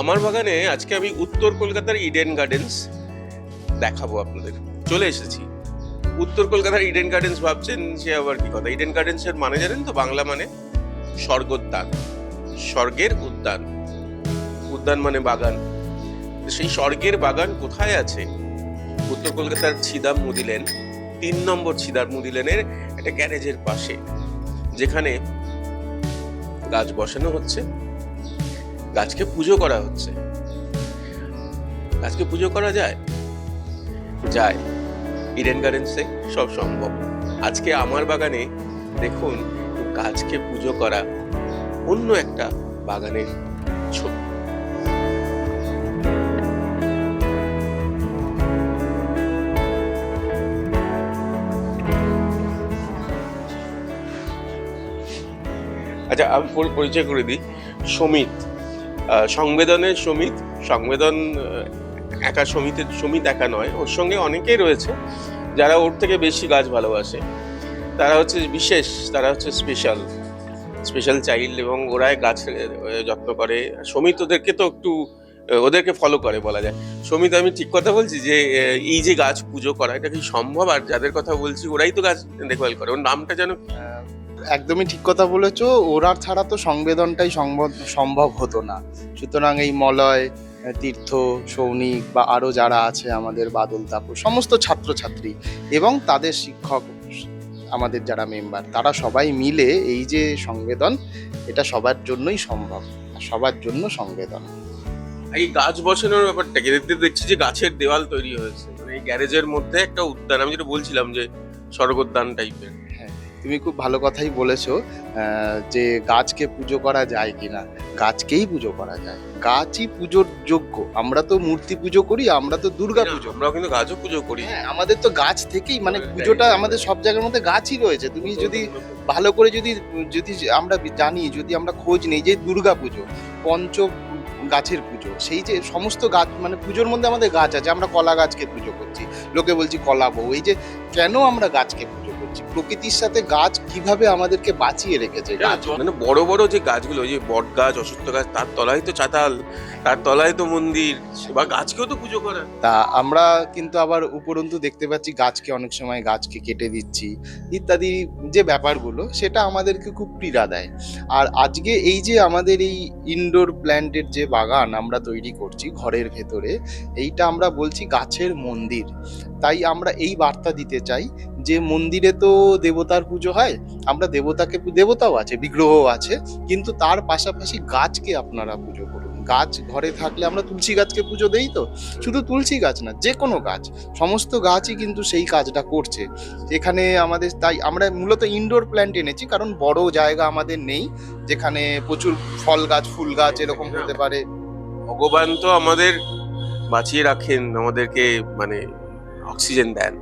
আমার বাগানে আজকে আমি উত্তর কলকাতার ইডেন গার্ডেন্স দেখাবো আপনাদের। চলে এসেছি। উত্তর কলকাতার ইডেন গার্ডেন্স ভাবছেন সে আবার কি কথা? ইডেন গার্ডেন্সের মানে জানেন তো? বাংলা মানে স্বর্গোদ্যান। স্বর্গের উদ্যান। উদ্যান মানে বাগান। সেই স্বর্গের বাগান কোথায় আছে? উত্তর কলকাতার ছিদাম মুদি লেন, তিন নম্বর ছিদাম মুদি লেনের একটা গ্যারেজের পাশে, যেখানে গাছ বসানো হচ্ছে। গাছকে পুজো করা হচ্ছে। গাছকে পুজো করা যায়? যায়। ইডেন গার্ডেন্সে সব সম্ভব। আজকে আমার বাগানে দেখুন, গাছকে পুজো করা অন্য একটা বাগানের ছবি। আচ্ছা আমি পরি- পরিচয় করে দিই। সমিত। সংবেদনের সমিত, সংবেদন একা সমিতের সমিত একা নয়, ওর সঙ্গে অনেকেই রয়েছে যারা ওর থেকে বেশি গাছ ভালোবাসে। তারা হচ্ছে বিশেষ, তারা হচ্ছে স্পেশাল স্পেশাল চাইল্ড এবং ওরাই গাছ যত্ন করে। সমিত ওদেরকে তো একটু ওদেরকে ফলো করে বলা যায়। সমিত, আমি ঠিক কথা বলছি যে এই যে গাছ পুজো করা, এটা কি সম্ভব? আর যাদের কথা বলছি, ওরাই তো গাছ দেখভাল করে। ওর নামটা যেন? একদমই ঠিক কথা বলেছ। ওরা ছাড়া তো সংবেদনটাই সম্ভব হতো না। সুতরাং এই মলয়, তীর্থ, সৌনিক বা আরও যারা আছে আমাদের বাদল তাপস, সমস্ত ছাত্রছাত্রী এবং তাদের শিক্ষক আমাদের যারা মেম্বার তারা সবাই মিলে এই যে সংবেদন, এটা সবার জন্যই সম্ভব সবার জন্য সংবেদন। এই গাছ বসানোর ব্যাপারটা কি? দেখছি যে গাছের দেওয়াল তৈরি হয়েছে। মানে এই গ্যারেজের মধ্যে একটা উদ্যান, আমি যেটা বলছিলাম যে স্বর্গোদ্যান টাইপের তুমি খুব ভালো কথাই বলেছ যে গাছকে পুজো করা যায় কিনা। গাছকেই পুজো করা যায়। গাছই পুজোর যোগ্য। আমরা তো মূর্তি পুজো করি আমরা তো দুর্গা পুজো আমরাও কিন্তু গাছও পুজো করি। হ্যাঁ আমাদের তো গাছ থেকেই মানে পুজোটা আমাদের সব জায়গার মধ্যে গাছই রয়েছে। তুমি যদি ভালো করে যদি যদি আমরা জানি যদি আমরা খোঁজ নেই যে দুর্গা পুজো পঞ্চ গাছের পুজো সেই যে সমস্ত গাছ মানে পুজোর মধ্যে আমাদের গাছ আছে। আমরা কলা গাছকে পুজো করছি লোকে বলছি কলা বউ। এই যে কেন আমরা গাছকে পুজো প্রকৃতির সাথে গাছ কীভাবে আমাদেরকে বাঁচিয়ে রেখেছে গাছ মানে বড় বড় যে গাছগুলো যে বট গাছ অশ্বত্থ গাছ তার তলায় তো চাতাল তার তলায় তো মন্দির বা গাছকেও তো পুজো করে। তা আমরা কিন্তু আবার উপরন্তু দেখতে পাচ্ছি গাছকে অনেক সময় গাছকে কেটে দিচ্ছি ইত্যাদি যে ব্যাপারগুলো সেটা আমাদেরকে খুব পীড়া দেয়। আর আজকে এই যে আমাদের এই ইনডোর প্ল্যান্টের যে বাগান আমরা তৈরি করছি ঘরের ভেতরে এইটা আমরা বলছি গাছের মন্দির। তাই আমরা এই বার্তা দিতে চাই যে মন্দিরে তো দেবতার পুজো হয়, আমরা দেবতাকে, দেবতাও আছে, বিগ্রহও আছে, কিন্তু তার পাশাপাশি গাছকে আপনারা পুজো করুন। গাছ ঘরে থাকলে আমরা তুলসী গাছকে পুজো দেই তো? শুধু তুলসী গাছ না যে কোনো গাছ, সমস্ত গাছই কিন্তু সেই কাজটা করছে। এখানে আমাদের, তাই আমরা মূলত ইনডোর প্ল্যান্ট এনেছি, কারণ বড় জায়গা আমাদের নেই, যেখানে প্রচুর ফল গাছ, ফুল গাছ এরকম হতে পারে। ভগবান তো আমাদের বাঁচিয়ে রাখেন, আমাদেরকে মানে অক্সিজেন দেন।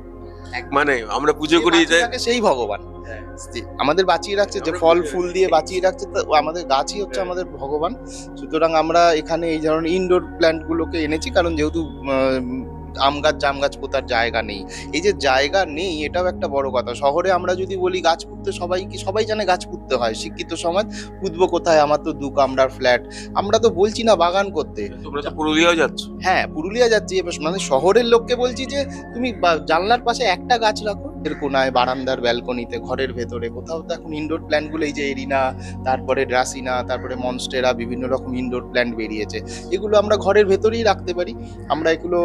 মানে আমরা পুজো করি যে সেই ভগবান। আমাদের বাঁচিয়ে রাখছে যে ফল ফুল দিয়ে বাঁচিয়ে রাখছে তো আমাদের গাছই হচ্ছে আমাদের ভগবান। সুতরাং আমরা এখানে এই ধরনের ইনডোর প্ল্যান্ট গুলোকে এনেছি কারণ যেহেতু আম গাছ জাম গাছ পোতার জায়গা নেই। এই যে জায়গা নেই এটাও একটা বড় কথা। শহরে আমরা যদি বলি গাছ পুঁততে সবাই কি সবাই জানে গাছ পুঁততে হয়। শিক্ষিত সমাজ পুঁতবো কোথায়? আমার তো দু কামরার ফ্ল্যাট আমরা তো বলছি না বাগান করতে। পুরুলিয়াও যাচ্ছ। হ্যাঁ পুরুলিয়া যাচ্ছি। মানে শহরের লোককে বলছি যে তুমি জানলার পাশে একটা গাছ রাখো। এর কোনায়, বারান্দার ব্যালকনিতে ঘরের ভেতরে, কোথাও তো এখন ইনডোর প্ল্যান্টগুলো এই যে এরিনা, তারপরে ড্রাসিনা, তারপরে মনস্টেরা বিভিন্ন রকম ইনডোর প্ল্যান্ট বেরিয়েছে। এগুলো আমরা ঘরের ভেতরেই রাখতে পারি। আমরা এগুলো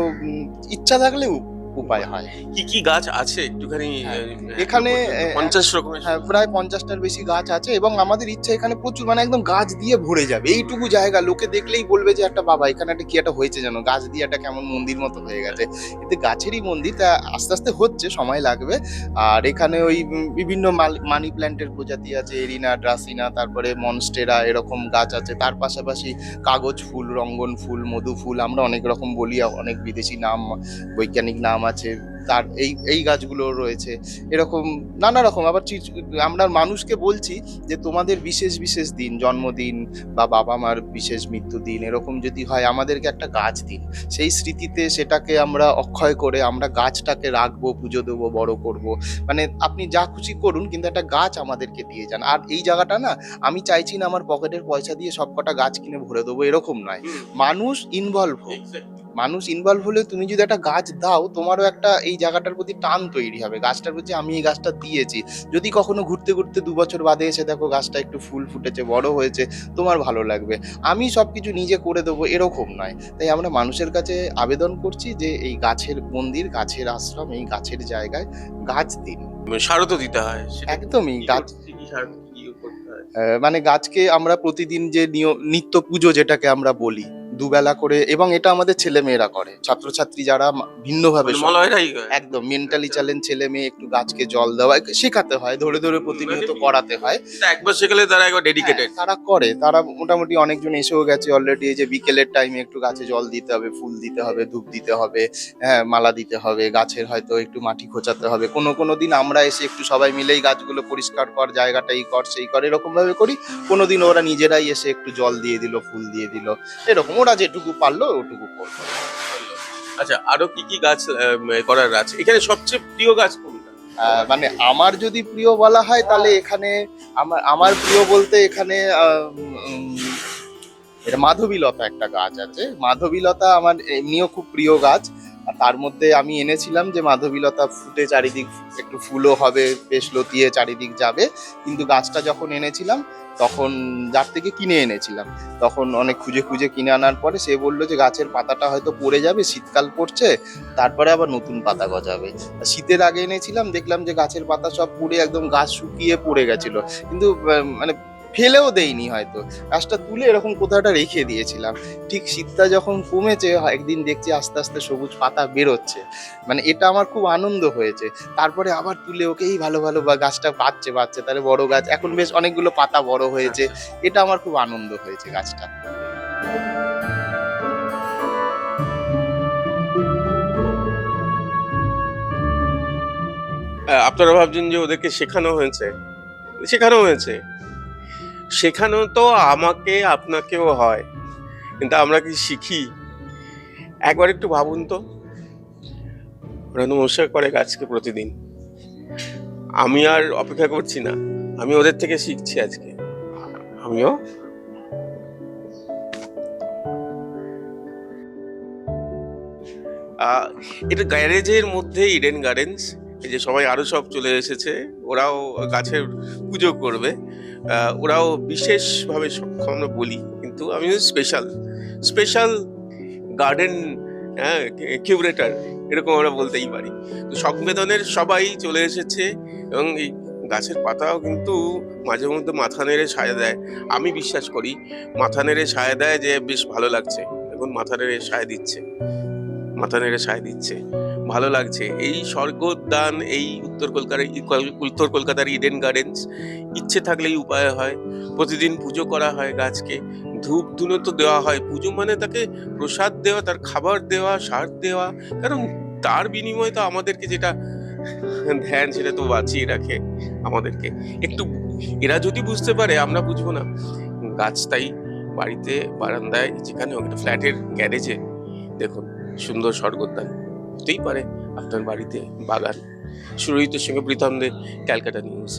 ইচ্ছা থাকলেও উপায় হয়। কি কি গাছ আছে? একটুখানি হ্যাঁ, এখানে, পঞ্চাশ রকমের। হ্যাঁ প্রায় পঞ্চাশটার বেশি গাছ আছে এবং আমাদের ইচ্ছা এখানে প্রচুর মানে একদম গাছ দিয়ে ভরে যাবে। এইটুকু জায়গা লোকে দেখলেই বলবে যে একটা বাবা এখানে একটা কি একটা হয়েছে যেন? গাছ দিয়ে একটা কেমন মন্দির মতো হয়ে গেছে। এতে গাছেরই মন্দির তা আস্তে আস্তে হচ্ছে সময় লাগবে। আর এখানে ওই বিভিন্ন মানি প্ল্যান্টের প্রজাতি আছে এরিনা ড্রাসিনা তারপরে মনস্টেরা এরকম গাছ আছে। তার পাশাপাশি কাগজ ফুল রঙ্গন ফুল মধু ফুল আমরা অনেক রকম বলি অনেক বিদেশি নাম বৈজ্ঞানিক নাম আম আছে তার এই এই গাছগুলো রয়েছে। এরকম নানা রকম আবার আমরা মানুষকে বলছি যে তোমাদের বিশেষ বিশেষ দিন জন্মদিন বা বাবা মার বিশেষ মৃত্যুদিন এরকম যদি হয় আমাদেরকে একটা গাছ দিন। সেই স্মৃতিতে সেটাকে আমরা অক্ষয় করে আমরা গাছটাকে রাখব পুজো দেবো বড় করব। মানে আপনি যা খুশি করুন কিন্তু একটা গাছ আমাদেরকে দিয়ে যান। আর এই জায়গাটা না আমি চাইছি না আমার পকেটের পয়সা দিয়ে সবকটা গাছ কিনে ভরে দেবো এরকম নয়। মানুষ ইনভলভ হোক। মানুষ ইনভলভ হলে তুমি যদি একটা গাছ দাও তোমারও একটা এই জায়গাটার প্রতি টান তৈরি হবে। গাছটার প্রতি আমি এই গাছটা দিয়েছি। যদি কখনো ঘুরতে ঘুরতে দু বছর বাদে এসে দেখো গাছটা একটু ফুল ফুটেছে বড় হয়েছে তোমার ভালো লাগবে। আমি সব কিছু নিজে করে দেবো এরকম নয়। তাই আমরা মানুষের কাছে আবেদন করছি যে এই গাছের মন্দির গাছের আশ্রম এই গাছের জায়গায় গাছ দিন। সারও তো দিতে হয় একদমই গাছ মানে গাছকে আমরা প্রতিদিন যে নিয়- নিত্য পুজো যেটাকে আমরা বলি দুবেলা করে এবং এটা আমাদের ছেলে মেয়েরা করে। ছাত্রছাত্রী যারা ভিন্নভাবে মানে একদম মেন্টালি চ্যালেঞ্জ ছেলে মেয়ে একটু গাছকে জল দেওয়া শেখাতে হয় ধরে ধরে প্রতিনিয়ত করাতে হয়। একবার শেখালে তারা একবার ডেডিকেটেড হ্যাঁ, তারা করে তারা মোটামুটি অনেকজন এসেও গেছে অলরেডি এই যে বিকেলের টাইমে একটু গাছে জল দিতে হবে ফুল দিতে হবে ধূপ দিতে হবে হ্যাঁ মালা দিতে হবে গাছের হয়তো একটু মাটি খোঁচাতে হবে। কোনো কোনো দিন আমরা এসে একটু সবাই মিলেই গাছগুলো পরিষ্কার কর জায়গাটা এই কর সেই কর এরকম ভাবে করি। কোনো দিন ওরা নিজেরাই এসে একটু জল দিয়ে দিল ফুল দিয়ে দিল এরকম। ওরা যেটুকু পারল ওটুকু করল। আচ্ছা আরও কি কি গাছ করার আছে? এখানে সবচেয়ে প্রিয় গাছ কোনটা? মানে আমার যদি প্রিয় বলা হয় তাহলে এখানে আমার আমার প্রিয় বলতে এখানে এটা মাধবীলতা একটা গাছ আছে। মাধবীলতা আমার এমনিও খুব প্রিয় গাছ। আর তার মধ্যে আমি এনেছিলাম যে মাধবীলতা ফুটে চারিদিক একটু ফুলও হবে বেশ লতিয়ে চারিদিক যাবে। কিন্তু গাছটা যখন এনেছিলাম তখন যার থেকে কিনে এনেছিলাম। তখন অনেক খুঁজে খুঁজে কিনে আনার পরে সে বলল যে, গাছের পাতাটা হয়তো পড়ে যাবে, শীতকাল পড়ছে, তারপরে আবার নতুন পাতা গজাবে। শীতের আগে এনেছিলাম, দেখলাম যে গাছের পাতা সব পুড়ে একদম গাছ শুকিয়ে পড়ে গেছিল। কিন্তু মানে ফেলেও দেইনি হয়তো। গাছটা তুলে এরকম কোথাও একটা রেখে দিয়েছিলাম। ঠিক শীতটা যখন কমেছে একদিন দেখছি আস্তে আস্তে সবুজ পাতা বেরোচ্ছে। মানে এটা আমার খুব আনন্দ হয়েছে। তারপরে আবার তুলে ওকেই ভালো ভালো বা গাছটা বাড়ছে বাড়ছে তাহলে বড় গাছ। এখন বেশ অনেকগুলো পাতা বড় হয়েছে। এটা আমার খুব আনন্দ হয়েছে গাছটা। আপনারা ভাবছেন যে ওদেরকে শেখানো হয়েছে? শেখানো হয়েছে। শেখানো তো আমাকে, আপনাকেও হয়। কিন্তু আমরা কি শিখি? একবার একটু ভাবুন তো। ওরা নমস্কার করে গাছকে প্রতিদিন। আমি আর অপেক্ষা করছি না। আমি ওদের থেকে শিখছি আজকে। আমিও। এটা গ্যারেজের মধ্যে ইডেন গার্ডেন্স। এই যে সবাই আরও সব চলে এসেছে। ওরাও গাছের পুজো করবে। ওরাও বিশেষভাবে সক্ষম, আমরা বলি। কিন্তু আমি স্পেশাল স্পেশাল গার্ডেন হ্যাঁ কিউরেটার এরকম আমরা বলতেই পারি। তো সংবেদনের সবাই চলে এসেছে এবং এই গাছের পাতাও কিন্তু মাঝে মধ্যে মাথা নেড়ে ছায়া দেয়। আমি বিশ্বাস করি, মাথা নেড়ে ছায়া দেয় যে বেশ ভালো লাগছে। এখন মাথা নেড়ে ছায়া দিচ্ছে। মাথা নেড়ে ছায়া দিচ্ছে। ভালো লাগছে। এই স্বর্গোদ্যান এই উত্তর কলকাতার উত্তর কলকাতার ইডেন গার্ডেন্স ইচ্ছে থাকলেই উপায় হয়। প্রতিদিন পুজো করা হয় গাছকে। ধূপ ধুনো তো দেওয়া হয়। পুজো মানে তাকে প্রসাদ দেওয়া, তার খাবার দেওয়া, সার দেওয়া। কারণ তার বিনিময়ে তো আমাদেরকে যেটা ধ্যান, সেটা তো বাঁচিয়ে রাখে আমাদেরকে। একটু, এরা যদি বুঝতে পারে, আমরা বুঝব না। গাছ তাই বাড়িতে, বারান্দায়, যেখানে হোক ফ্ল্যাটের গ্যারেজে দেখুন, সুন্দর স্বর্গোদ্যান হতেই পারে আপনার বাড়িতে বাগান। সুরহিতের সঙ্গে প্রীতম দে ক্যালকাটা নিউজ